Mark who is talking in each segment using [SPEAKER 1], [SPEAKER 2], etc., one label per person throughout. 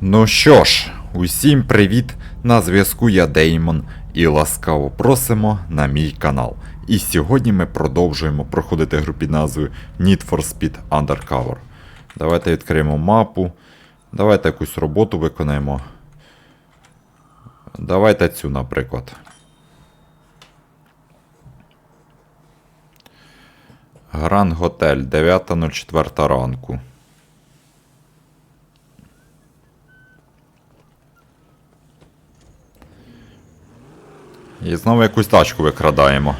[SPEAKER 1] Ну що ж, усім привіт! На зв'язку я Деймон і ласкаво просимо на мій канал. І сьогодні ми продовжуємо проходити гру під назвою Need for Speed Undercover. Давайте відкриємо мапу. Давайте якусь роботу виконаємо. Давайте цю, наприклад. Гранд Готель, 9.04 ранку. І знову якусь тачку викрадаємо.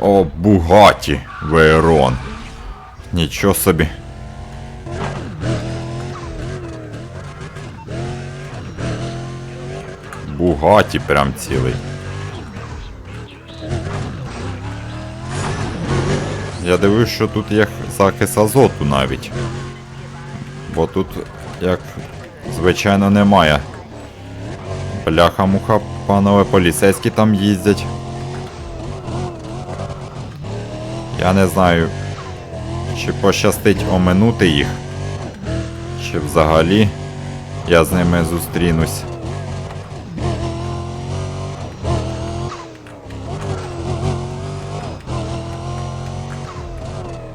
[SPEAKER 1] О, Бугаті, Вейрон. Нічого собі. Бугаті прям цілий. Я дивлюсь, що тут є захист азоту навіть. Бо тут, як звичайно, немає. Бляха-муха, панове поліцейські там їздять. Я не знаю, чи пощастить оминути їх, чи взагалі я з ними зустрінусь.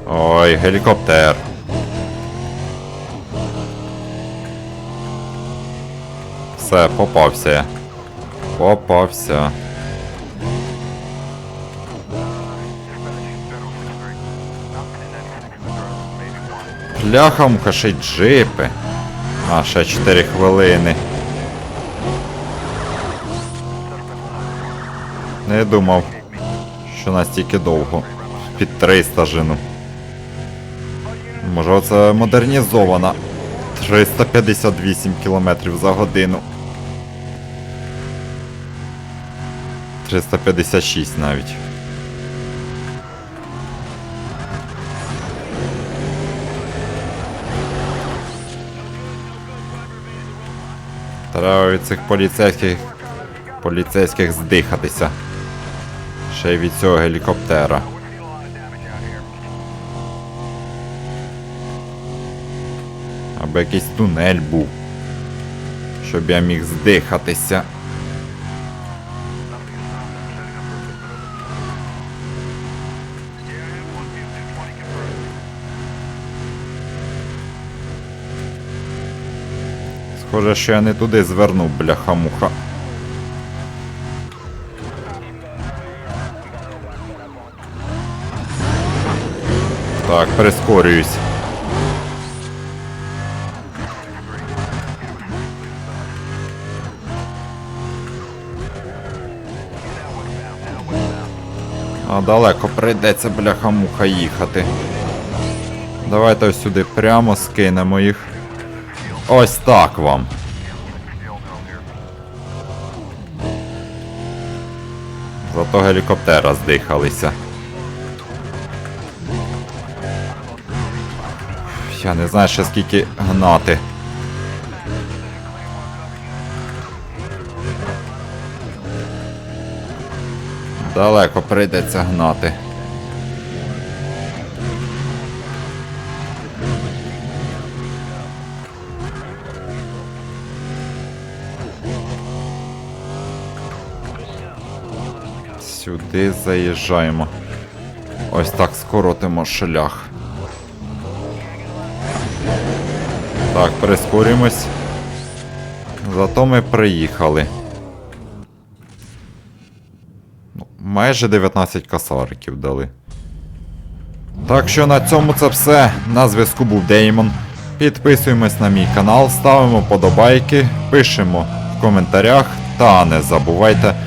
[SPEAKER 1] Ой, гелікоптер. Все, попався. я. Попався. Ще й джипи. А, ще 4 хвилини. Не думав, що настільки довго. Під 300 жену. Може це модернізована. 358 км за годину. 356 навіть. Треба від цих поліцейських поліцейських здихатися. Ще й від цього гелікоптера. Аби якийсь тунель був. Щоб я міг здихатися. Схоже, що я не туди звернув, бляха-муха. Так, прискорююсь. А далеко прийдеться бляха-муха їхати. Давайте ось сюди прямо скинемо їх. Ось так вам. Зато гелікоптера здихалися. Я не знаю ще скільки гнати. Далеко прийдеться гнати. Сюди заїжджаємо. Ось так скоротимо шлях. Так, прискорюємось. Зато ми приїхали. Ну, Майже 19 косариків дали. Так що на цьому це все. На зв'язку був Деймон. Підписуємось на мій канал, ставимо подобайки, пишемо в коментарях та не забувайте